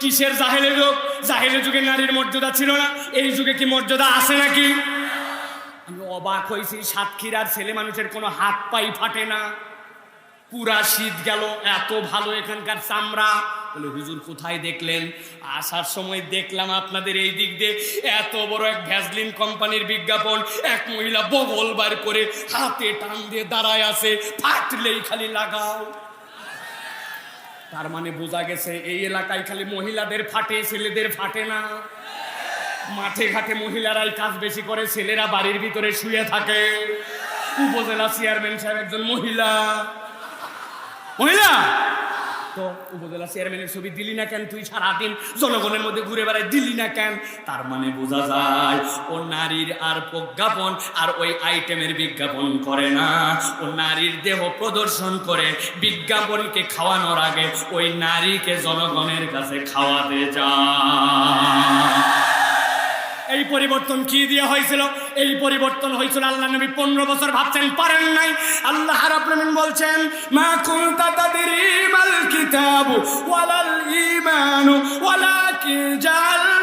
কিসের জাহেলের লোক? জাহেলের যুগে নারীর মর্যাদা ছিল না। এই যুগে কি মর্যাদা আছে নাকি? আমি অবাক হয়েছি, সাতক্ষীরার ছেলে মানুষের কোনো হাত পাই ফাটে না। পুরা শীত গেল, এত ভালো এখানকার চামড়া। বলে, হুজুর, কোথায় দেখলেন? আসার সময় দেখলাম আপনাদের এই দিক দিয়ে এত বড় এক ভ্যাসলিন কোম্পানির বিজ্ঞাপন। এক মহিলা বগল বার করে হাতে টান দিয়ে দাঁড়ায় আছে, ফাটলেই খালি লাগাও। তার মানে বোঝা গেছে, এই এলাকায় খালি মহিলাদের ফাটে, ছেলেদের ফাটে না। মাঠে ঘাটে মহিলারাই কাজ বেশি করে, ছেলেরা বাড়ির ভিতরে শুয়ে থাকে। উপজেলা চেয়ারম্যান সাহেব একজন মহিলা। মহিলা তো উপজেলা চেয়ারম্যানের ছবি দিলি না কেন? তুই সারাদিন জনগণের মধ্যে ঘুরে বেড়ায় দিলি না কেন? তার মানে বোঝা যায়, ও নারীর আর প্রজ্ঞাপন আর ওই আইটেমের বিজ্ঞাপন করে না। ও নারীর দেহ প্রদর্শন করে, বিজ্ঞাপনকে খাওয়ানোর আগে ওই নারীকে জনগণের কাছে খাওয়াতে যায় এই পরিবর্তন কি দিয়ে হয়েছিল? এই পরিবর্তন হয়েছিল আল্লাহ নবী পনেরো বছর ভাবছেন, পারেন নাই। আল্লাহ রাব্বুল বলছেন, মা কুনতা তাদরি কিতাবু ওয়ালাল জাআলনাহু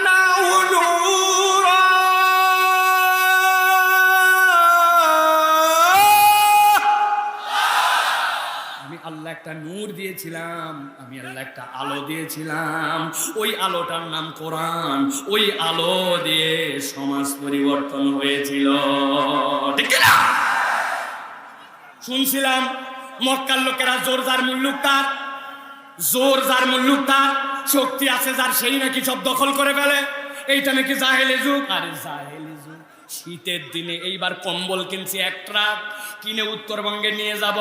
একটা নূর দিয়েছিলাম, আমি আল্লাহ একটা আলো দিয়েছিলাম। ওই আলোটার নাম কোরআন। ওই আলো দিয়ে সমাজ পরিবর্তন হয়েছিল? শুনছিলাম, মক্কার লোকেরা জোর যার মুল্লুক তার, জোর যার মুল্লুক তার, শক্তি আছে যার, সেই নাকি সব দখল করে ফেলে। এইটা নাকি জাহেলি যুগ? আরে জাহেলি শীতের দিনে এইবার কম্বল কিনছি এক ট্রাক, কিনে উত্তরবঙ্গে নিয়ে যাব।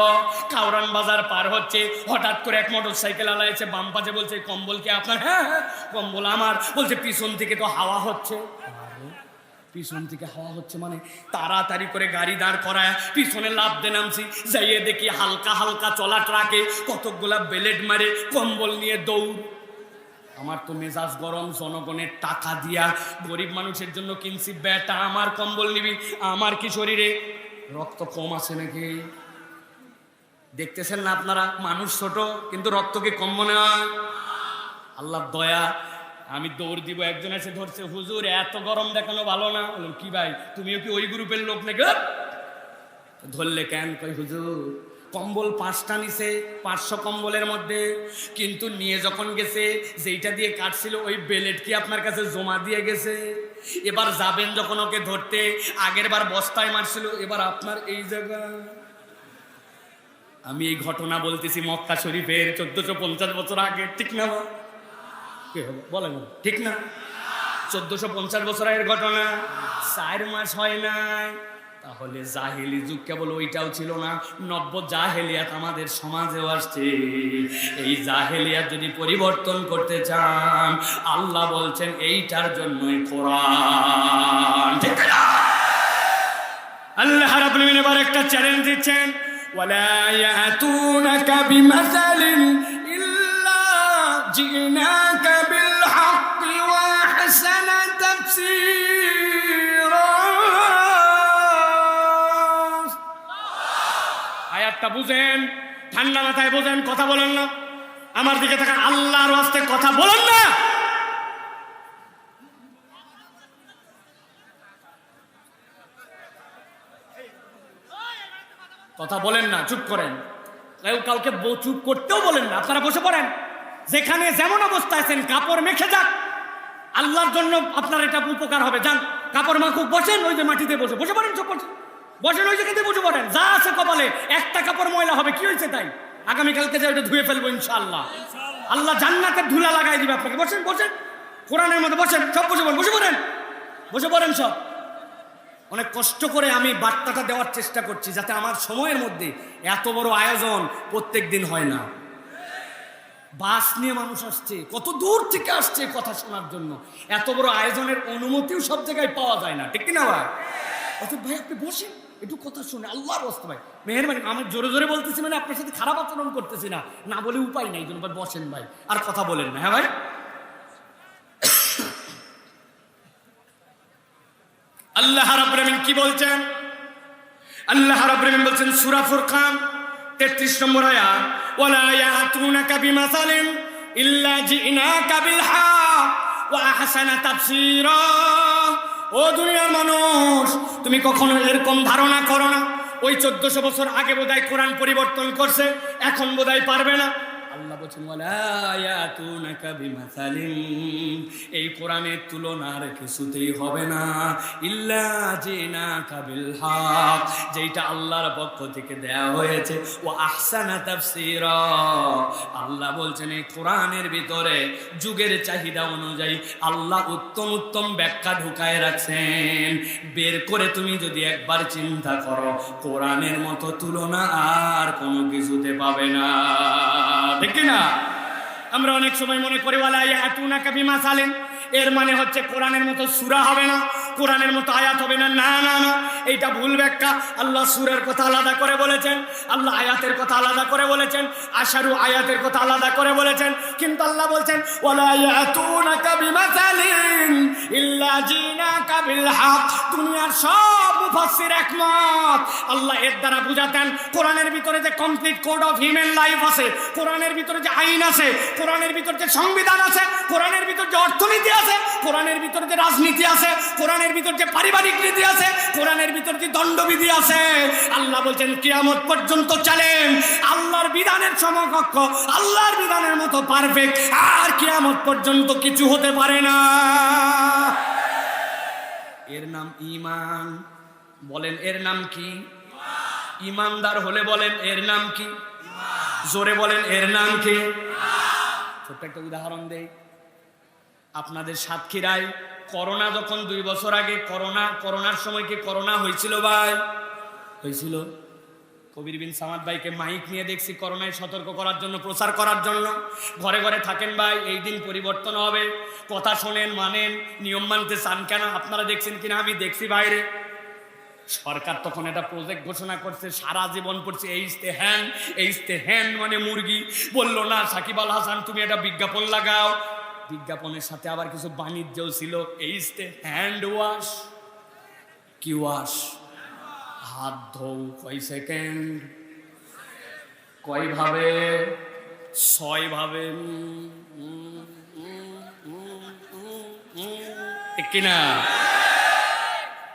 কাউরান বাজার পার হচ্ছে, হঠাৎ করে এক মোটর সাইকেল আলা এসে বাম পাশে বলছে, কম্বল কি আপনার? হ্যাঁ হ্যাঁ কম্বল আমার। বলছে, পিছন থেকে তো হাওয়া হচ্ছে। পিছন থেকে হাওয়া হচ্ছে মানে? তাড়াতাড়ি করে গাড়ি দাঁড় করায়, পিছনে লাভ দে নামছি। যাইয়ে দেখি হালকা হালকা চলা ট্রাকে কতকগুলা বেলেট মারে কম্বল নিয়ে দৌড়। আমার তো মেজাজ গরম, জনগণের টাকা দিয়া গরিব মানুষের জন্য কিনছি, বেটা, আমার কম্বল নিবি, আমার কি শরীরে রক্ত কম আছে নাকি? দেখতেছেন না আপনারা? মানুষ ছোট, কিন্তু রক্ত কি কম মনে হয়? আল্লাহ দয়া, আমি দৌড় দিব, একজন এসে ধরছে, হুজুর, এত গরম দেখানো ভালো না। কি ভাই, তুমিও কি ওই গ্রুপের লোক নাকি! ধরলে কেন? কই হুজুর কম্বল পাঁচটা নিছে, পাঁচশো কম্বলের মধ্যে। কিন্তু নিয়ে যখন গেছে, যেইটা দিয়ে কাটছিল, ওই বেলেট কি আপনার কাছে জমা দিয়ে গেছে? এবার যাবেন যখন ওকে ধরতে, আগের বার বস্তায় মারছিল, এবার আপনার এই জায়গা। আমি এই ঘটনা বলতেছি মক্কা শরীফের চোদ্দশো পঞ্চাশ বছর আগে, ঠিক না? বলেন। ঠিক না? চোদ্দশো পঞ্চাশ বছর আগের ঘটনা, চার মাস হয় নাই। তাহলে জাহেলি যুগ কেবল ওইটাও ছিল না, নব্য জাহেলিয়াত আমাদের সমাজেও আসছে। এই জাহেলিয়াত যদি পরিবর্তন করতে চান, আল্লাহ বলছেন এইটার জন্যই কোরআন। আল্লাহ রাব্বুল এবার একটা চ্যালেঞ্জ দিচ্ছেন। ওয়ালা ইয়াতুনাকা বিমাসালিন ইল্লা জিনাকা বিল হাক্কি ওয়া আহসানা তাফসীরা। আয়াতটা বুঝেন, ঠান্ডা মাথায় বুঝেন, কথা বলেন না। আমার দিকে থাকা আল্লাহর ওয়াস্তে কথা বলেন না। কথা বলেন না, চুপ করেন। কেউ কাউকে চুপ করতেও বলেন না, আপনারা বসে পড়েন। যেখানে যেমন অবস্থা আছেন, কাপড় মেখে যাক আল্লাহর জন্য আপনার এটা উপকার হবে, যান। কাপড় মাখুক, বসেন, ওই যে মাটিতে বসে। বসে পড়েন, চুপ বসে বসেন, ওই জায়গাতে বসে পড়েন যা আছে কপালে, একটা কাপড় ময়লা হবে, কি হয়েছে তাই? আগামীকালকে যে ওটা ধুয়ে ফেলব, ইনশাআল্লাহ। আল্লাহ জান্নাতের ধুলা লাগাই দিবে আপনাকে। বসেন বসেন। কোরআনের মধ্যে বসেন, সব বসে পড়েন বসে পড়েন। বসে পড়েন সব। অনেক কষ্ট করে আমি বার্তাটা দেওয়ার চেষ্টা করছি, যাতে আমার সময়ের মধ্যে এত বড় আয়োজন প্রত্যেক দিন হয় না। বাস নিয়ে মানুষ আসছে, কত দূর থেকে আসছে কথা শোনার জন্য। এত বড় আয়োজনের অনুমতিও সব জায়গায় পাওয়া যায় না, ঠিক কিনা ভাই? অথব ভাই, আপনি বসেন। একটু কথা শুনে, আল্লাহর বসতে ভাই। মেহরবানি, আমি জোরে জোরে বলতেছি মানে আপনার সাথে খারাপ আচরণ করতেছি না। না বলে উপায় নাই জন্য বসেন ভাই। আর কথা বলেন না হ্যাঁ ভাই? আল্লাহ রাব্বুল আমিন কি বলছেন? আল্লাহ রাব্বুল আমিন বলছেন, সূরা ফুরকান 33 নম্বর আয়াত ওয়ালা ইয়াতুনাকা বিমাসালিন ইল্লা জিনাকা বিল হক ওয়া আহসানা তাফসীরা। ও দুনিয়ার মানুষ, তুমি কখনো এরকম ধারণা করো না। ওই চোদ্দশো বছর আগে বোধহয় কোরআন পরিবর্তন করছে, এখন বোধহয় পারবে না। আল্লাহ বলছেন এই কোরআনের তুলনা আর কিছুতেই হবে না। ইল্লা জিনাকা বিল হক যেটা আল্লাহর পক্ষ থেকে দেয়া হয়েছে। ও আহসানা তাফসীরা, আল্লাহ বলছেন, এই কোরআনের ভিতরে যুগের চাহিদা অনুযায়ী আল্লাহ উত্তম উত্তম ব্যাখ্যা ঢুকায় রাখছেন। বের করে তুমি যদি একবার চিন্তা করো, কোরআনের মতো তুলনা আর কোনো কিছুতে পাবে না। ঠিক না? আমরা অনেক সময় মনে করি, ওয়ালা কাবিমা বিমাসালিন। এর মানে হচ্ছে কোরআনের মতো সুরা হবে না। কোরআনের মতো আয়াত হবে না? না না না। এইটা ভুল ব্যাখ্যা। আল্লাহ সুরের কথা আলাদা করে বলেছেন। আল্লাহ আয়াতের কথা আলাদা করে বলেছেন। আশারু আয়াতের কথা আলাদা করে বলেছেন। কিন্তু আল্লাহ বলছেন দুনিয়ার সব মুফাসসির একমত। আল্লাহ এর দ্বারা বুঝাতেন, কোরআনের ভিতরে যে complete code of human life আছে, কোরআনের ভিতরে যে আইন আছে, কোরআনের ভিতরে যে সংবিধান আছে, কোরআনের ভিতরে যে অর্থনীতি আছে, কোরআনের ভিতরে যে রাজনীতি আছে, কোরআনের ভিতরে যে পারিবারিক নীতি আছে, কোরআনের ভিতরে যে দণ্ডবিধি আছে, আল্লাহ বলছেন, কিয়ামত পর্যন্ত চলেন। আল্লাহর বিধানের সমকক্ষ, আল্লাহর বিধানের মতো পারফেক্ট আর কিয়ামত পর্যন্ত কিছু হতে পারে না। এর নাম ঈমান। বলেন, এর নাম কি? ইমানদার হলে বলেন, এর নাম কি? জোরে বলেন, এর নাম কি? ছোট্ট একটা উদাহরণ দেই। আপনাদের সাতক্ষীরায় করোনা যখন দুই বছর আগে করোনা, করোনার সময় কি করোনা হয়েছিল ভাই? হয়েছিল। কবির বিন সামাদ ভাইকে মাইক নিয়ে দেখছি করোনায় সতর্ক করার জন্য, প্রচার করার জন্য। ঘরে ঘরে থাকেন ভাই, এই দিন পরিবর্তন হবে। কথা শোনেন, মানেন, নিয়ম মানতে চান কেন? আপনারা দেখছেন কিনা? আমি দেখছি বাইরে। সরকার তখন একটা প্রজেক্ট ঘোষণা করছে, সারা জীবন পড়ছে এইস্তে হ্যান এইস্তে হ্যান মানে মুরগি। বলল, না, সাকিব আল হাসান, তুমি একটা বিজ্ঞাপন লাগাও বিজ্ঞাপনের সাথে আবার কিছু বাণিজ্যও ছিল। এইস্তে হ্যান্ড ওয়াশ কি ওয়াশ হাত ধৌ কয় সেকেন্ড কয় ভাবে ছয় ভাবে উম, উম, উম, উম, উম, উম। ঠিক কিনা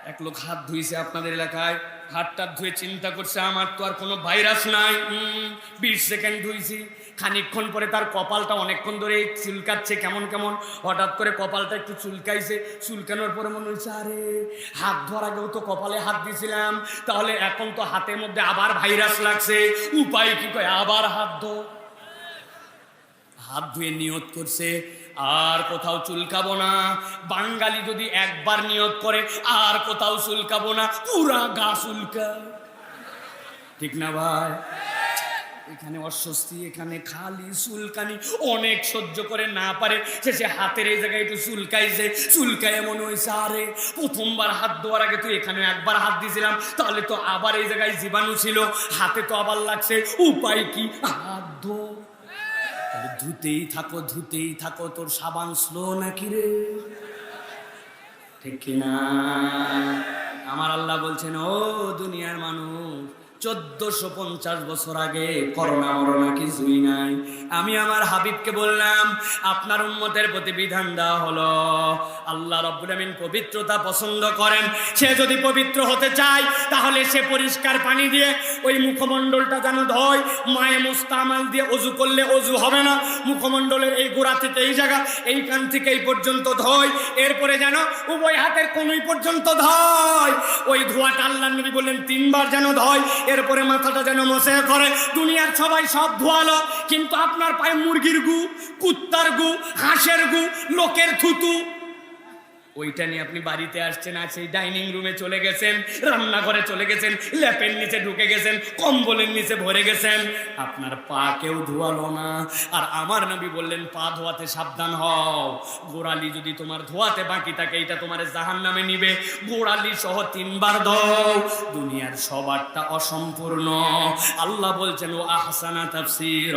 এক লোক হাত ধুইছে আপনাদের এলাকায়। হাতটা ধুয়ে চিন্তা করছে, আমার তো আর কোনো ভাইরাস নাই। বিশ সেকেন্ড ধুইছি। খানিকক্ষণ পরে তার কপালটা অনেকক্ষণ ধরে চুলকাচ্ছে কেমন কেমন। হঠাৎ করে কপালটা একটু চুলকাইছে। চুলকানোর পরে মনে হচ্ছে, আরে, হাত ধোয়ার আগেও তো কপালে হাত দিয়েছিলাম তাহলে এখন তো হাতের মধ্যে আবার ভাইরাস লাগছে। উপায় কি কয়? আবার হাত ধো। হাত ধুয়ে নিয়ত করছে। আর কোথাও চুলকাবো না। বাঙালি যদি একবার নিয়ত করে, আর কোথাও চুলকাবো না। পুরা গা চুলকা। ঠিক না ভাই? এখানে অস্বস্তি, এখানে খালি চুলকানি। অনেক সহ্য করে না পারে। সে শেষে হাতের এই জায়গায় একটু চুলকাইছে। চুলকায় এমন হয়েছে আরে, প্রথমবার হাত ধোয়ার আগে তো এখানে একবার হাত দিয়েছিলাম। তাহলে তো আবার এই জায়গায় জীবাণু ছিল। হাতে তো আবার লাগছে। উপায় কি? হাত ধো তাহলে ধুতেই থাকো ধুতেই থাকো, তোর সাবান স্লো নাকি রে? ঠিক কিনা? আমার আল্লাহ বলছেন, ও দুনিয়ার মানুষ চোদ্দশো পঞ্চাশ বছর আগে করোনা মরনা কিছুই নাই। আমি আমার হাবিবকে বললাম, আপনার উম্মতের প্রতি বিধান দেওয়া হলো। আল্লাহ আমিন পবিত্রতা পছন্দ করেন। সে যদি পবিত্র হতে চায়, তাহলে সে পরিষ্কার পানি দিয়ে ওই মুখমণ্ডলটা যেন ধয়। মায়ে মুস্তামাল দিয়ে অজু করলে অজু হবে না। মুখমণ্ডলের এই গোড়া থেকে এই জায়গা, এই কান থেকে এই পর্যন্ত ধয়। এরপরে যেন উভয় হাতের কোনই পর্যন্ত ধয়। ওই ধোয়াটা আল্লাহ নবী বললেন, তিনবার যেন ধয়। এরপরে মাথাটা যেন মশে করে। দুনিয়ার সবাই সব ধোয়ালো, কিন্তু আপনার পায়ে মুরগির গু, কুত্তার গু, হাঁসের গু, লোকের থুতু। ওইটা নিয়ে আপনি বাড়িতে আসছেন আর সেই ডাইনিং রুমে চলে গেছেন, রান্নাঘরে চলে গেছেন, ল্যাপের নিচে ঢুকে গেছেন, কম্বলের নিচে ভরে গেছেন। আপনার পা কেউ ধোয়ালো না। আর আমার নবী বললেন, পা ধোয়াতে সাবধান হও। গোড়ালি যদি তোমার ধোয়াতে বাকি থাকে, এটা তোমার জাহান নামে নিবে। গোড়ালি সহ তিনবার দাও দুনিয়ার সবারটা অসম্পূর্ণ। আল্লাহ বলছেন, ও আহসানা তাফসির।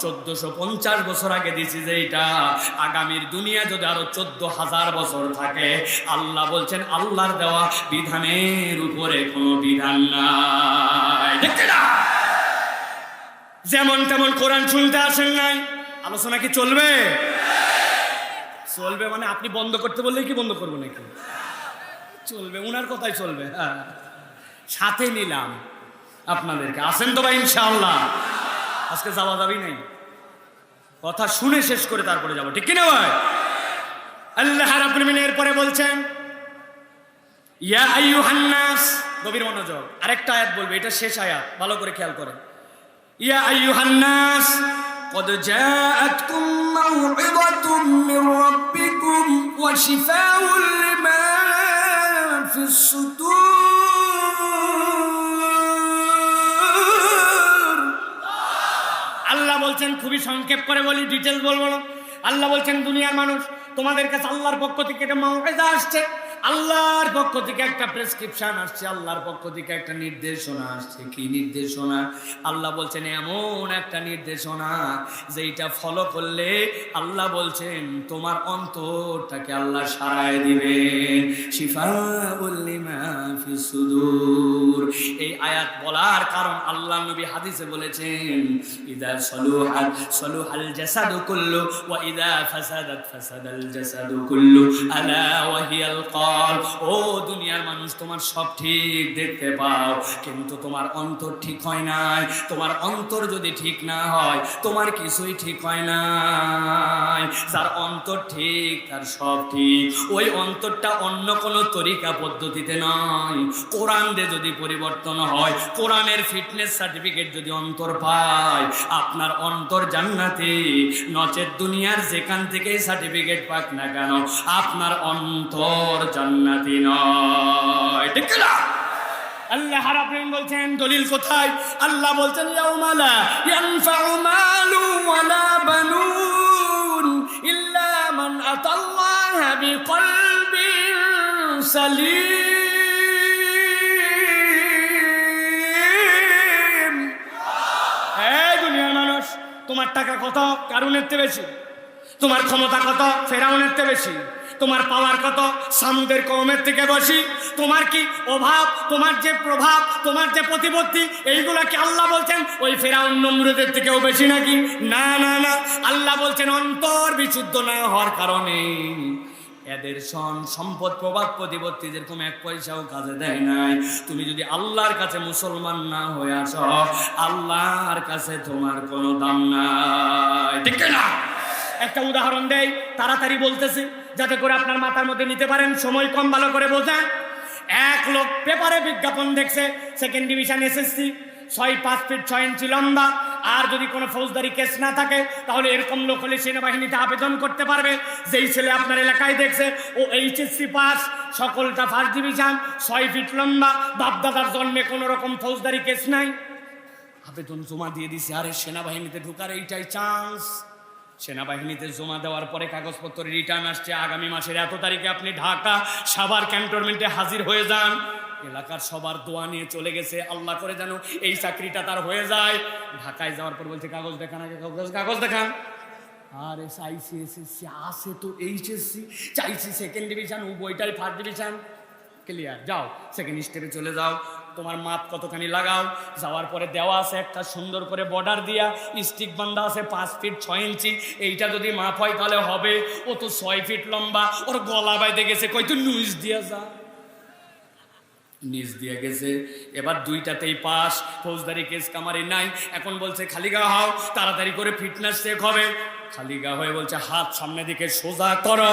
চোদ্দশো পঞ্চাশ বছর আগে দিছি যে এটা। আগামীর দুনিয়া যদি আরও চোদ্দ হাজার বছর থাকে আল্লাহ বলছেন, আল্লাহর দেওয়া বিধানের উপরে কোনো বিধান নাই। দেখতে না যেমন তেমন কোরআন শুনতে আসেন নাই। আলোচনা কি চলবে? চলবে মানে আপনি বন্ধ করতে বললেই কি বন্ধ করব নাকি? চলবে, উনার কথাই চলবে। হ্যাঁ। সাথে নিলাম আপনাদেরকে। আসেন তো ভাই, ইনশাআল্লাহ। আজকে যাওয়া যাবেই নাই। কথা শুনে শেষ করে তারপরে যাব। ঠিক কিনা ভাই? আল্লাহ রাব্বুল আলামিন এরপরে বলছেন ইয়া আইয়ুহান নাস গভীর মনোযোগ আরেকটা আয়াত বলবে এটা শেষ আয়াত ভালো করে খেয়াল করেন ইয়া আইয়ুহান নাস قد جاءتكم موعظة من ربكم وشفاء لما في الصدور আল্লাহ বলছেন খুবই সংক্ষেপ করে বলি ডিটেলস বলবো না আল্লাহ বলছেন দুনিয়ার মানুষ তোমাদের কাছে আল্লাহর পক্ষ থেকে একটা মাওয়াজা আসছে। আল্লাহর পক্ষ থেকে একটা প্রেসক্রিপশন আসছে, আল্লাহর পক্ষ থেকে একটা নির্দেশনা আসছে। কি নির্দেশনা? আল্লাহ বলছেন, এমন একটা নির্দেশনা যেটা ফলো করলে আল্লাহ বলছেন, তোমার অন্তরটাকে আল্লাহ সারায় লিমা ফিস সুদূর। এই আয়াত বলার কারণ আল্লাহ নবী হাদিসে বলেছেন, ইদা সলুহাল সলুহাল জাসাদু কুল্লু, ওয়া ইদা ফাসাদাত ফাসাদাল জাসাদু কুল্লু, আলা ওয়া হিয়াল কল ও দুনিয়ার মানুষ, তোমার সব ঠিক দেখতে পাও, কিন্তু তোমার অন্তর ঠিক হয় নাই, তোমার অন্তর যদি ঠিক না হয়, তোমার কিছুই ঠিক হয় নাই, যার অন্তর ঠিক, তার সব ঠিক, ওই অন্তরটা অন্য কোনো তরিকা পদ্ধতিতে নয়, কোরআন দিয়ে যদি পরিবর্তন হয়, কোরআনের ফিটনেস সার্টিফিকেট যদি অন্তর পায়, আপনার অন্তর জান্নাতে, নচেত দুনিয়ার যেখান থেকে সার্টিফিকেট পাক না কেন, আপনার অন্তর জান্নাতি নয়। ঠিক না আল্লাহ রাব্বুল বলছেন, দলিল কোথায়? আল্লাহ বলছেন ইয়াউমালা ইয়ানফাউ মালু ওয়ালা বানুন ইল্লা মান আতাল্লাহ বিকলবিন সালিম। এই দুনিয়ার মানুষ, তোমার টাকা কত? কারুনের চেয়ে বেশি। তোমার ক্ষমতা কত? ফেরাউনের চেয়ে বেশি। তোমার পাওয়ার কত? সামুদের কমের থেকে বসি তোমার কি অভাব? তোমার যে প্রভাব? তোমার যে প্রতিপত্তি? এইগুলা কি আল্লাহ বলছেন? ওই ফেরাউন নমরুদের থেকেও বেশি নাকি? না না না। আল্লাহ বলছেন, অন্তর বিশুদ্ধ না হওয়ার কারণে। এদের সন সম্পদ প্রভাব প্রতিপত্তি যেরকম এক পয়সাও কাজে দেয় নাই। তুমি যদি আল্লাহর কাছে মুসলমান না হয়ে আসো, আল্লাহর কাছে তোমার কোনো দাম নাই। ঠিক না একটা উদাহরণ দেয় তাড়াতাড়ি বলতেছি। যাতে করে আপনার মাথার মধ্যে নিতে পারেন, সময় কম ভালো করে বোঝান এক লোক পেপারে বিজ্ঞাপন দেখছে সেকেন্ড ডিভিশন এসএসসি ছয় পাঁচ ফিট ছয় ইঞ্চি লম্বা, আর যদি কোনো ফৌজদারি কেস না থাকে, তাহলে এরকম লোক হলে সেনাবাহিনীতে আবেদন করতে পারবে। যেই ছেলে আপনার এলাকায় দেখছে, ও এইচএসসি পাস সকলটা ফার্স্ট ডিভিশন ছয় ফিট লম্বা, বাপদাদার জন্মে কোনো রকম ফৌজদারি কেস নাই। আবেদন জমা দিয়ে দিছে, আরে সেনাবাহিনীতে ঢোকার এইটাই চান্স সেনাবাহিনীতে জমা দেওয়ার পরে কাগজপত্র রিটার্ন আসছে। আগামী মাসের এত তারিখে আপনি ঢাকা সাভার ক্যান্টনমেন্টে হাজির হয়ে যান। এলাকার সবার দোয়া নিয়ে চলে গেছে। আল্লাহ করে যেন এই চাকরিটা তার হয়ে যায়। ঢাকায় যাওয়ার পর বলছে, কাগজ দেখান আগে, কাগজ কাগজ দেখান। আরে চাইছি এসএসসি আছে তো এইচএসসি চাইছি সেকেন্ড ডিভিশন ও বইটাই ফার্স্ট ডিভিশন ক্লিয়ার যাও সেকেন্ড স্টেপে চলে যাও। তোমার মাপ কতখানি লাগাও? যাওয়ার পরে দেওয়া আছে একটা সুন্দর করে বর্ডার দিয়া স্টিক বান্ধা আছে পাঁচ ফিট ছয় ইঞ্চি। এইটা যদি মাপ হয় তাহলে হবে, ও তো ছয় ফিট লম্বা, ওর গলা বাইতে গেছে, কই তো নুইজ দিয়া যা। নিজ দিয়ে গেছে, এবার দুইটাতেই পাস, ফৌজদারি কেস কামারি নাই, এখন বলছে খালি গা হও, তাড়াতাড়ি করে ফিটনেস চেক হবে। খালি গা হয়ে বলছে, হাত সামনে দিকে সোজা করো।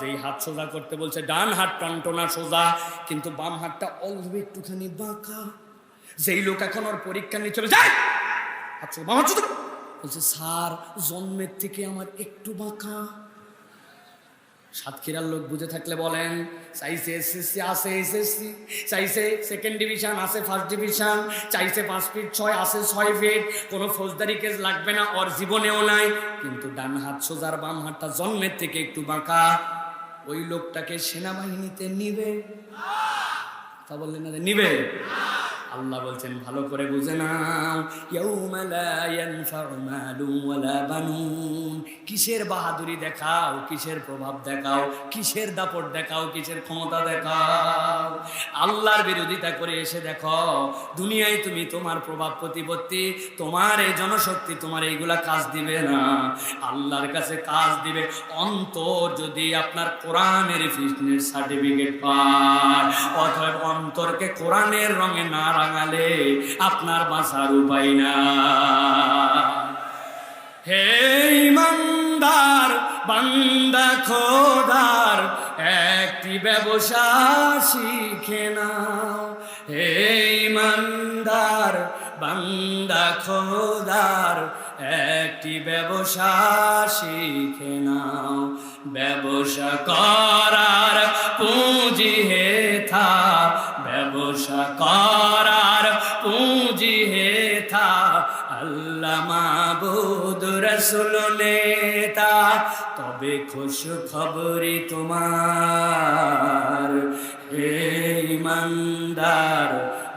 যেই হাত সোজা করতে বলছে, ডান হাত টনটনা সোজা, কিন্তু বাম হাতটা অল্প একটুখানি বাঁকা। যেই লোক এখন ওর পরীক্ষা নিয়ে চলে যায় হাত বাম হাত বলছে, স্যার, জন্মের থেকে আমার একটু বাঁকা। সাতক্ষীরার লোক বুঝে থাকলে বলেন, চাইছে এসএসসি আছে এসএসসি চাইছে সেকেন্ড ডিভিশন আছে ফার্স্ট ডিভিশন চাইছে পাঁচ ফিট ছয়, আছে ছয় ফিট কোনো ফৌজদারি কেস লাগবে না, ওর জীবনেও নাই। কিন্তু ডান হাত সোজার বাম হাতটা জন্মের থেকে একটু বাঁকা। ওই লোকটাকে সেনাবাহিনীতে নিবে। তা বললেন না নিবে? আল্লাহ বলছেন, ভালো করে বুঝে বানুন। কিসের বাহাদুরি দেখাও, কিসের প্রভাব দেখাও, কিসের দাপট দেখাও, কিসের ক্ষমতা দেখাও। আল্লাহর বিরোধিতা করে এসে দেখো, দুনিয়ায় তুমি তোমার প্রভাব প্রতিপত্তি, তোমার এই জনশক্তি তোমার এইগুলা কাজ দিবে না। আল্লাহর কাছে কাজ দিবে, অন্তর যদি আপনার কোরআনের ফিটনেস সার্টিফিকেট পায় অথবা অন্তরকে কোরআনের রঙে না রাঙালে আপনার বাঁচার উপায় না। হে ইমানদার, বান্দা খোদার, একটি ব্যবসা শিখে নাও। হে ইমানদার, বান্দা খোদার, একটি ব্যবসা শিখে নাও। ব্যবসা করার পুঁজি হেথা ব্যবসা করার পুঁজি হেথা আল্লাহ মাবুদ রসুল নেতা তবে খুশ খবরি তোমার হে ইমানদার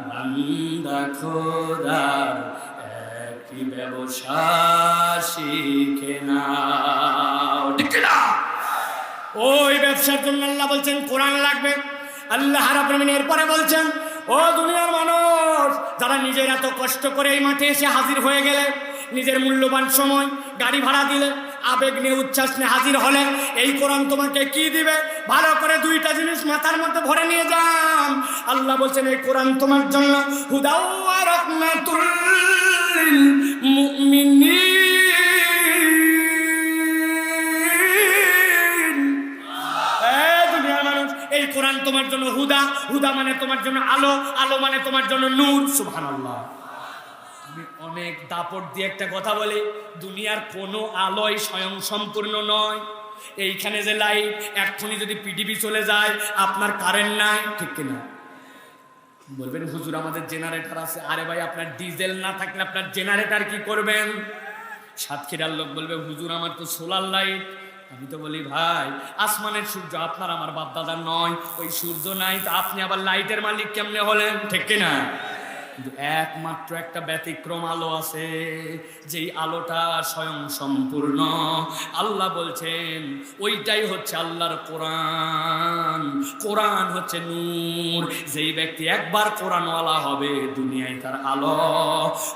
বান্দা খোদার একই ব্যবসা শিখে না? ওই ব্যবসার জন্য আল্লাহ বলছেন কোরআন লাগবে আল্লাহ রাব্বুল এরপরে বলছেন ও দুনিয়ার মানুষ, যারা নিজের এত কষ্ট করে এই মাঠে এসে হাজির হয়ে গেলে, নিজের মূল্যবান সময়, গাড়ি ভাড়া দিলে, আবেগ নিয়ে উচ্ছ্বাস নিয়ে হাজির হলে, এই কোরআন তোমাকে কি দিবে? ভালো করে দুইটা জিনিস মাথার মধ্যে ভরে নিয়ে যান। আল্লাহ বলছেন, এই কোরআন তোমার জন্য হুদাউ ওয়া হুদা মানে তোমার জন্য আলো আলো মানে তোমার জন্য নূর, সুবহানাল্লাহ। আমি অনেক দাপট দিয়ে একটা কথা বলি, দুনিয়ার কোনো আলোয় স্বয়ং সম্পূর্ণ নয়। এইখানে যে লাইট, এক্ষুনি যদি পিডিবি চলে যায়, আপনার কারেন্ট নাই, ঠিক কিনা? বলবেন, হুজুর, আমাদের জেনারেটর আছে। আরে ভাই, আপনার ডিজেল না থাকলে আপনার জেনারেটর কি করবেন? সাতক্ষীরার লোক বলবে, হুজুর, আমার তো সোলার লাইট আমি তো বলি, ভাই, আসমানের সূর্য আপনার আমার বাপ দাদার নয়, ওই সূর্য নাই, তা আপনি আবার লাইটের মালিক কেমনে হলেন? ঠিক কিনা? কিন্তু একমাত্র একটা ব্যতিক্রম আলো আছে, যেই আলোটা স্বয়ং সম্পূর্ণ। আল্লাহ বলছেন, ওইটাই হচ্ছে আল্লাহর কোরআন। কোরআন হচ্ছে নূর। যেই ব্যক্তি একবার কোরআনওয়ালা হবে, দুনিয়ায় তার আলো,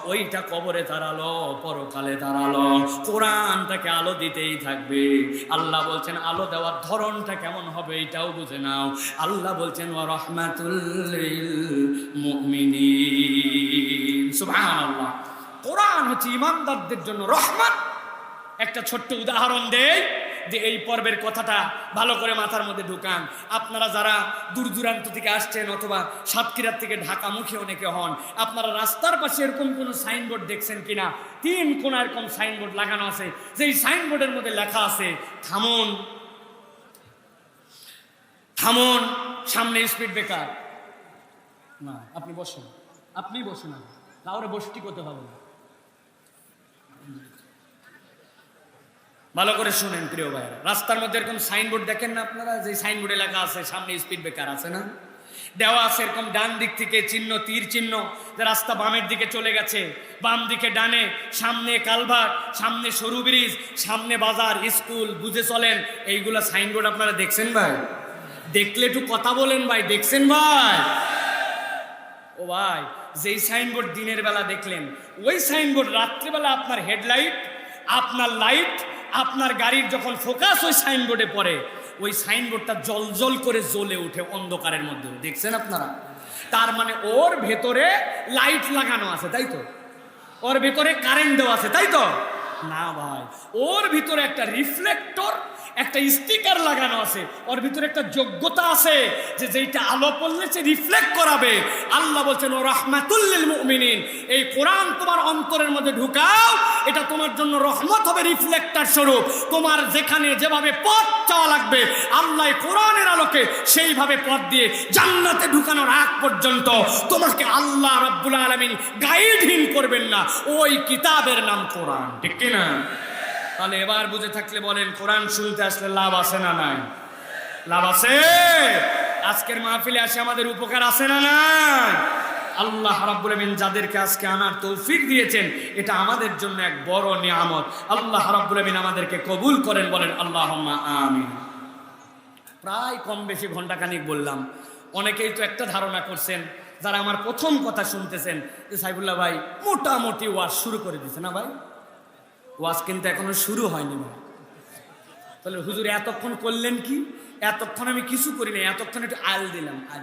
ওইটা কবরে তার আলো, পরকালে তার আলো। কোরআনটাকে আলো দিতেই থাকবে। আল্লাহ বলছেন, আলো দেওয়ার ধরনটা কেমন হবে এটাও বুঝে নাও। আল্লাহ বলছেন ও রহমাতুল্লিল মুমিনিন। কোরআন হচ্ছে ইমানদারদের জন্য রহমত। একটা ছোট্ট উদাহরণ দেই যে এই পর্বের কথাটা ভালো করে মাথার মধ্যে ঢুকান। আপনারা যারা দূর দূরান্ত থেকে আসছেন অথবা সাতক্ষীরার থেকে ঢাকামুখী অনেকে হন, আপনারা রাস্তার পাশে এরকম কোনো সাইনবোর্ড দেখছেন কিনা? তিন কোনা এরকম সাইনবোর্ড লাগানো আছে। যেই সাইনবোর্ডের মধ্যে লেখা আছে, থামুন থামুন, সামনে স্পিড ব্রেকার না, আপনি বসুন। আপনি বসুন আগে। কাউরে বসটি করতে হবে না। ভালো করে শুনেন প্রিয় ভাইরা রাস্তার মধ্যে এরকম সাইনবোর্ড দেখেন না আপনারা? যে সাইনবোর্ডে লেখা আছে, সামনে স্পিড ব্রেকার আছে না? দেওয়া আছে এরকম ডান দিক থেকে চিহ্ন, তীর চিহ্ন, যে রাস্তা বামের দিকে চলে গেছে। বাম দিকে ডানে, সামনে কালভার্ট সামনে সরু ব্রিজ, সামনে বাজার, স্কুল, বুঝে চলেন। এইগুলা সাইনবোর্ড আপনারা দেখছেন ভাই? দেখলে একটু কথা বলেন ভাই, দেখছেন ভাই? ও ভাই যেই সাইনবোর্ড দিনের বেলা দেখলেন, ওই সাইনবোর্ড রাত্রিবেলা আপনার হেডলাইট, আপনার লাইট, আপনার গাড়ির যখন ফোকাস ওই সাইনবোর্ডে পড়ে, ওই সাইনবোর্ডটা জল জল করে জ্বলে ওঠে অন্ধকারের মধ্যে। দেখছেন আপনারা? তার মানে ওর ভেতরে লাইট লাগানো আছে, তাই তো? ওর ভেতরে কারেন্ট দেওয়া আছে, তাই তো? না ভাই, ওর ভিতরে একটা রিফ্লেক্টর একটা স্টিকার লাগানো আছে। ওর ভিতরে একটা যোগ্যতা আছে যে যেইটা আলো পড়লে সে রিফ্লেক্ট করাবে। আল্লাহ বলছেন, ও রহমাতুল্লিল মুমিনিন, এই কোরআন তোমার অন্তরের মধ্যে ঢুকাও, এটা তোমার জন্য রহমত হবে রিফ্লেক্টার স্বরূপ। তোমার যেখানে যেভাবে পথ চাওয়া লাগবে, আল্লাহ কোরআনের আলোকে সেইভাবে পথ দিয়ে জান্নাতে ঢুকানোর আগ পর্যন্ত তোমাকে আল্লাহ রাব্বুল আলামিন গাইডহীন করবেন না। ওই কিতাবের নাম কোরআন। ঠিক কিনা? তাহলে এবার বুঝে থাকলে বলেন, কোরআন শুনতে আসলে লাভ আছে না নাই? লাভ আছে? আজকের মাহফিলে আসে আমাদের উপকার আছে না নাই? আল্লাহ রাব্বুল আমিন যাদেরকে আজকে আনার তৌফিক দিয়েছেন, এটা আমাদের জন্য এক বড় নিয়ামত। আল্লাহ রাব্বুল আমিন আমাদেরকে কবুল করেন, বলেন, আল্লাহুম্মা আমিন। প্রায় কম বেশি ঘণ্টা ঘন্টাখানিক বললাম। অনেকেই তো একটা ধারণা করছেন, যারা আমার প্রথম কথা শুনতেছেন, যে সাইবুল্লাহ ভাই মোটামুটি ওয়াজ শুরু করে দিছে না ভাই? ওয়াজ কিন্তু এখনও শুরু হয়নি তাহলে হুজুর এতক্ষণ করলেন কি? এতক্ষণ আমি কিছু করি না এতক্ষণ একটু আল দিলাম আইল।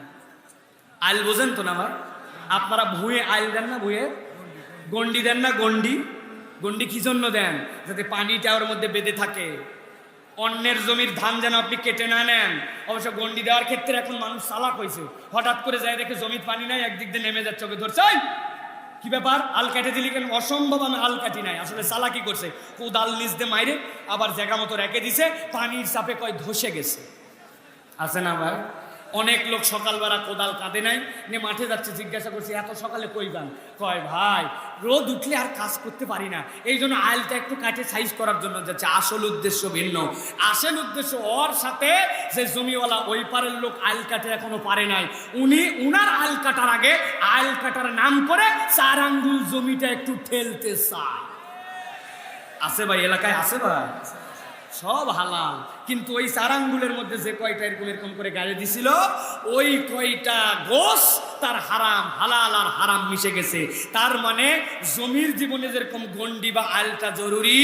আইল বোঝেন তো না ভাই আপনারা ভুঁয়ে আল দেন না ভুঁয়ে? গন্ডি দেন না গন্ডি? গন্ডি কি জন্য দেন? যাতে পানিটা ওর মধ্যে বেঁধে থাকে। অন্যের জমির ধান যেন আপনি কেটে না নেন। অবশ্য গন্ডি দেওয়ার ক্ষেত্রে এখন মানুষ চালাক হয়েছে। হঠাৎ করে যায় দেখে জমির পানি নাই একদিক দিয়ে নেমে যাচ্ছে ওকে ধরছে "এই, কি ব্যাপার? আল কাটে দিলি কেন? অসম্ভব আমি আল কাটি নাই। আসলে চালাকি করছে? কোদাল দিয়ে মাইরে আবার জায়গা মতো রেখে দিছে, পানির চাপে কয় ধসে গেছে। আছে না ভাই অনেক লোক সকালবেলা কোদাল কাঁদে নাই। নিয়ে মাঠে যাচ্ছে, জিজ্ঞাসা করছি, এত সকালে কই গান কয়, ভাই, রোদ উঠলে আর কাজ করতে পারি না। এই জন্য আইলটা একটু কাটে সাইজ করার জন্য যাচ্ছে। আসল উদ্দেশ্য ভিন্ন। আসল উদ্দেশ্য ওর সাথে যে জমিওয়ালা ওই পারের লোক আইল কাটে এখনও পারে নাই। উনি উনার আইল কাটার আগে আইল কাটার নাম করে চার আঙ্গুল জমিটা একটু ঠেলতে চায়। আছে ভাই, এলাকায় আছে ভাই? সব হালাল। কিন্তু ওই চার আঙ্গুলের মধ্যে যে কয়টা এরকম এরকম করে গাড়ি দিছিল, ওই কয়টা গোস তার হারাম, হালাল আর হারাম মিশে গেছে। তার মানে জমির জীবনে যেরকম গন্ডি বা আলটা জরুরি,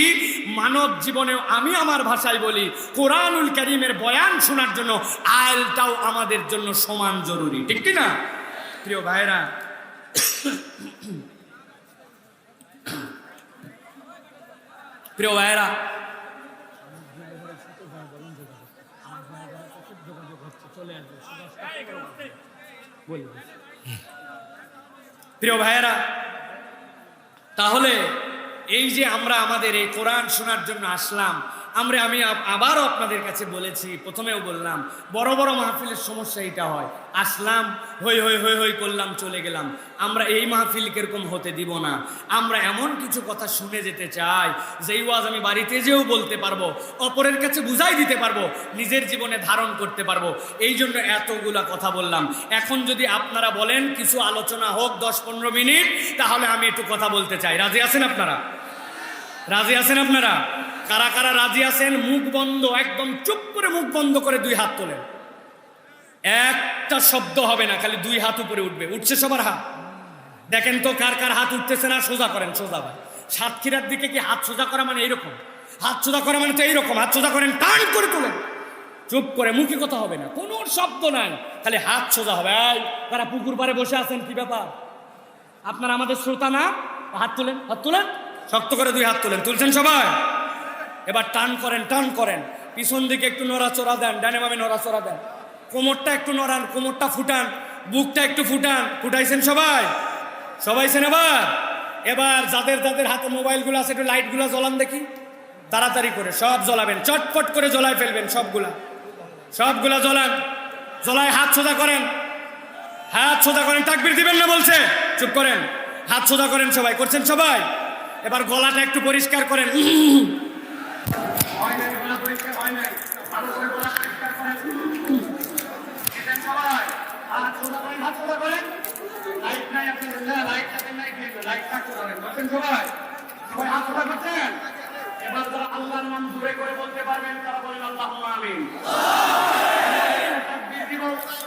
মানব জীবনেও আমি আমার ভাষায় বলি, কোরআনুল করিমের বয়ান শোনার জন্য আলটাও আমাদের জন্য সমান জরুরি। ঠিক কি না? প্রিয় ভাইরা প্রিয় ভাইরা প্রিয় ভাইয়েরা তাহলে এই যে আমরা আমাদের এই কোরআন শোনার জন্য আসলাম আমরা আমি আবারও আপনাদের কাছে বলেছি, প্রথমেও বললাম, বড় বড় মাহফিলের সমস্যা এটা হয়। আসলাম হই হই হই হই করলাম, চলে গেলাম। আমরা এই মাহফিল কীরকম হতে দিব না। আমরা এমন কিছু কথা শুনে যেতে চাই, যেই ওয়াজ আমি বাড়িতে যেও বলতে পারব, অপরের কাছে বুঝাই দিতে পারব, নিজের জীবনে ধারণ করতে পারব। এই জন্য এতগুলা কথা বললাম। এখন যদি আপনারা বলেন, কিছু আলোচনা হোক দশ পনেরো মিনিট, তাহলে আমি একটু কথা বলতে চাই। রাজি আছেন আপনারা? রাজি আছেন আপনারা? কারা কারা রাজি আছেন, মুখ বন্ধ, একদম চুপ করে মুখ বন্ধ করে দুই হাত তোলেন। একটা শব্দ হবে না, খালি দুই হাত উপরে উঠবে। উঠছে সবার হাত। দেখেন তো কার কার হাত উঠতেছে না, সোজা করেন, সোজা ভাই। সাতক্ষীরার দিকে কি হাত সোজা করা মানে এইরকম? হাত সোজা করা মানে তো এইরকম, হাত সোজা করেন, টান করে তোলেন। চুপ করে মুখে কথা হবে না, কোনো শব্দ নাই, খালি হাত সোজা হবে। এই, তারা পুকুর পাড়ে বসে আছেন, কি ব্যাপার? আপনারা আমাদের শ্রোতা না? হাত তোলেন হাত তোলেন, শক্ত করে দুই হাত তোলেন। তুলছেন সবাই? এবার টান করেন টান করেন। পিছন দিকে একটু নড়াচড়া দেন, ডানে বামে নড়াচড়া দেন। কোমরটা একটু নড়ান, কোমরটা ফুটান, বুকটা একটু ফুটান। ফুটাইছেন সবাই? সবাই সবাইছেন এবার? এবার যাদের যাদের হাতে মোবাইলগুলো আছে, একটু লাইটগুলো জ্বলান দেখি। তাড়াতাড়ি করে, সব জ্বলাবেন, চটপট করে জ্বলায় ফেলবেন সবগুলা। সবগুলা জ্বলান, জ্বলায় হাত সোজা করেন। হাত সোজা করেন, তাকবির দিবেন না বলছে? চুপ করেন। হাত সোজা করেন সবাই, করছেন সবাই? এবার গলাটা একটু পরিষ্কার করেন। এবার যারা আল্লাহর নাম জুড়ে করে বলতে পারবেন তারা বলেন আল্লাহ আমিন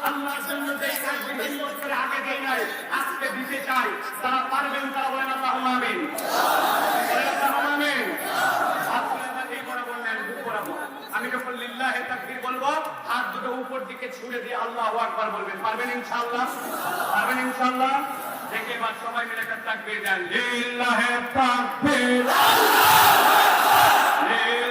আল্লাহর জন্য আগে দেই নাই, আজকে দিতে চাই। যারা পারবেন তারা বলেন আল্লাহুম্মা আমিন। বলেন আল্লাহুম্মা আমিন। হাত তুলে দেন, এই বরাবর নেন, বরাবর। আমি যখন লিল্লাহে তাকবীর বলব, হাত দুটো উপর দিকে ছুড়ে দিয়ে আল্লাহু আকবার বলবেন পারবেন ইনশাআল্লাহ? পারবেন ইনশাআল্লাহ? দেখে এবার সবাই মিলে একটা তাকবীর দেন। লিল্লাহে তাকবীর। আল্লাহু তাকবীর।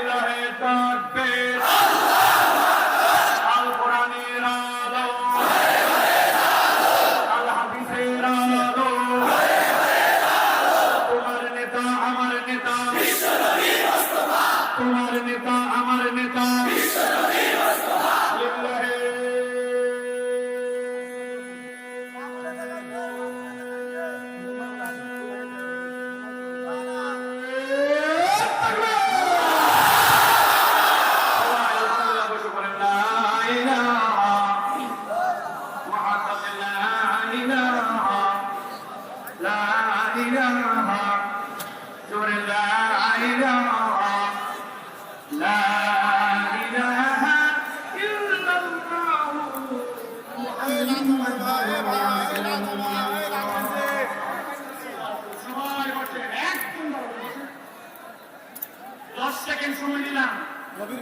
সেকেন্ড সময় দিলাম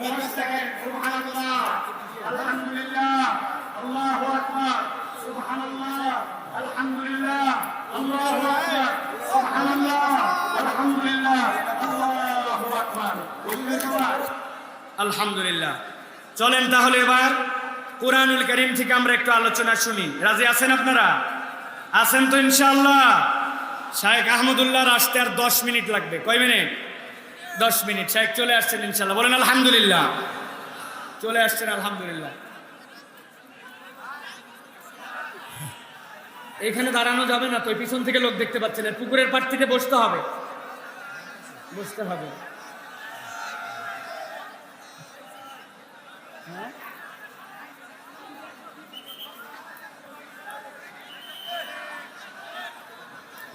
দশ সেকেন্ড সুবহানাল্লাহ আলহামদুলিল্লাহ আল্লাহু আকবার সুবহানাল্লাহ আলহামদুলিল্লাহ আলহামদুলিল্লাহ। চলেন তাহলে এবার কোরআনুল করিম থেকে আমরা একটু আলোচনা শুনি। রাজি আছেন আপনারা? আছেন তো ইনশাল্লাহ শাহেক আহমদুল্লাহ আসতে আর দশ মিনিট লাগবে। কয় মিনিট? দশ মিনিট। শাহেক চলে আসছেন ইনশাল্লাহ বলেন আলহামদুলিল্লাহ। চলে আসছেন আলহামদুলিল্লাহ। এখানে দাঁড়ানো যাবে না তো পিছন থেকে লোক দেখতে পাচ্ছেন পুকুরের পাড় থেকে বসতে হবে। বসতে হবে?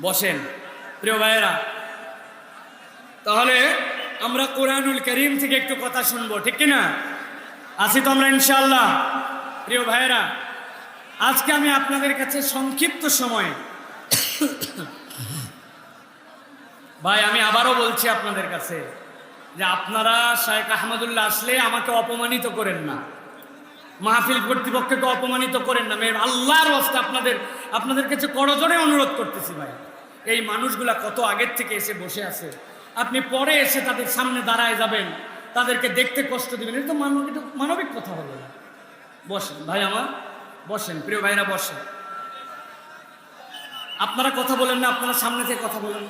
বসেন, প্রিয় ভাইয়েরা। তাহলে আমরা কোরআনুল করিম থেকে একটু কথা শুনব, ঠিক কি না আছি তো আমরা ইনশাআল্লাহ। প্রিয় ভাইয়েরা আজকে আমি আপনাদের কাছে সংক্ষিপ্ত সময়ে। ভাই, আমি আবারও বলছি আপনাদের কাছে যে আপনারা শায়েখ আহমদুল্লাহ আসলে আমাকে অপমানিত করেন না। মাহফিল কর্তৃপক্ষকে অপমানিত করেন না। মেয়ের আল্লাহর অবস্থা আপনাদের আপনাদের কাছে করজোরে অনুরোধ করতেছি ভাই, এই মানুষগুলা কত আগের থেকে এসে বসে আছে? আপনি পরে এসে তাদের সামনে দাঁড়ায় যাবেন, তাদেরকে দেখতে কষ্ট দিবেন। এটা তো মানব মানবিক কথা হলো না। বসেন ভাই আমার। বসেন, প্রিয় ভাইরা বসেন। আপনারা কথা বলেন না, আপনারা সামনে থেকে কথা বলেন।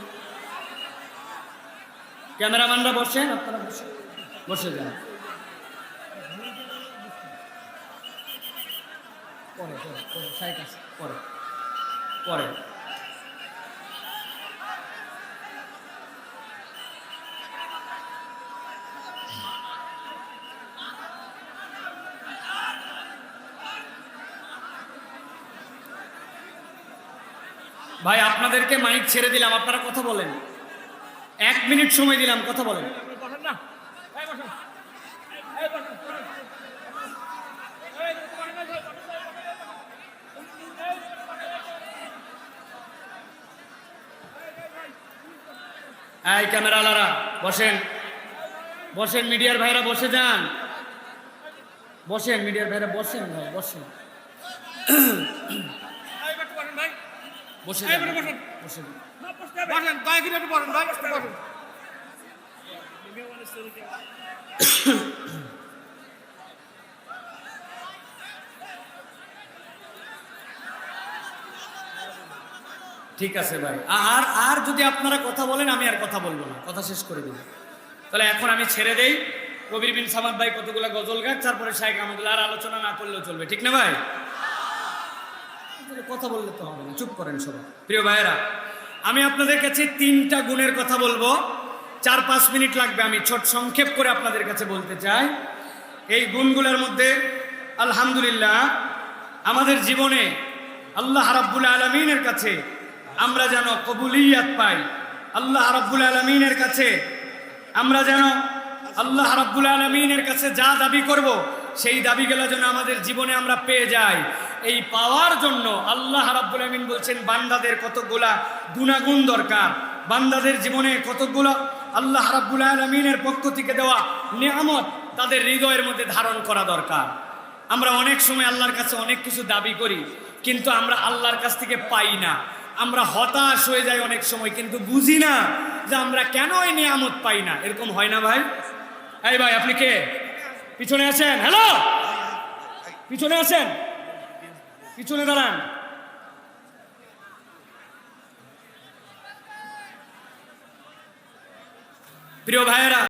ক্যামেরাম্যানরা বসেন, আপনারা বসে যান। পরে পরে পরে পরে পরে। ভাই, আপনাদেরকে মাইক ছেড়ে দিলাম, আপনারা কথা বলেন। এক মিনিট সময় দিলাম, কথা বলেন। এই ক্যামেরালারা বসেন। বসেন, মিডিয়ার ভাইরা বসে যান। বসেন, মিডিয়ার ভাইরা বসেন, ভাই, বসেন। বসে বসেন। দয়া করে একটু বসেন বসেন। ঠিক আছে ভাই। আর আর যদি আপনারা কথা বলেন আমি আর কথা বলব না। কথা শেষ করে দিন তাহলে এখন আমি ছেড়ে দেই। কবির বিন সামাদ ভাই কতগুলো গজল গাছ তারপরে শাহেখ আহমদুল্লাহ আর আলোচনা না করলেও চলবে। ঠিক না ভাই? কথা বললে তো হবে চুপ করেন সবাই। প্রিয় ভাইয়েরা, আমি আপনাদের কাছে তিনটা গুণের কথা বলব। চার পাঁচ মিনিট লাগবে, আমি ছোট সংক্ষেপ করে আপনাদের কাছে বলতে চাই। এই গুণগুলোর মধ্যে, আলহামদুলিল্লাহ, আমাদের জীবনে আল্লাহ রাব্বুল আলমিনের কাছে আমরা যেন কবুলিয়াত পাই। আল্লাহ রাব্বুল আলমিনের কাছে আমরা যেন আল্লাহ রাব্বুল আলমিনের কাছে যা দাবি করব, সেই দাবিগুলো যেন আমাদের জীবনে আমরা পেয়ে যাই। এই পাওয়ার জন্য আল্লাহ রাব্বুল আলমিন বলছেন, বান্দাদের কতগুলা গুণাগুণ দরকার। বান্দাদের জীবনে কতগুলো আল্লাহ রাব্বুল আলমিনের পক্ষ থেকে দেওয়া নিয়ামত তাদের হৃদয়ের মধ্যে ধারণ করা দরকার। আমরা অনেক সময় আল্লাহর কাছে অনেক কিছু দাবি করি, কিন্তু আমরা আল্লাহর কাছ থেকে পাই না। আমরা হতাশ হয়ে যাই অনেক সময়, কিন্তু বুঝি না যে আমরা কেন এই নিয়ামত পাই না। এরকম হয় না ভাই? এই ভাই, আপনি কে? পিছনে আছেন হ্যালো? পিছনে আছেন পিছনে দাঁড়ান। প্রিয় ভাইয়েরা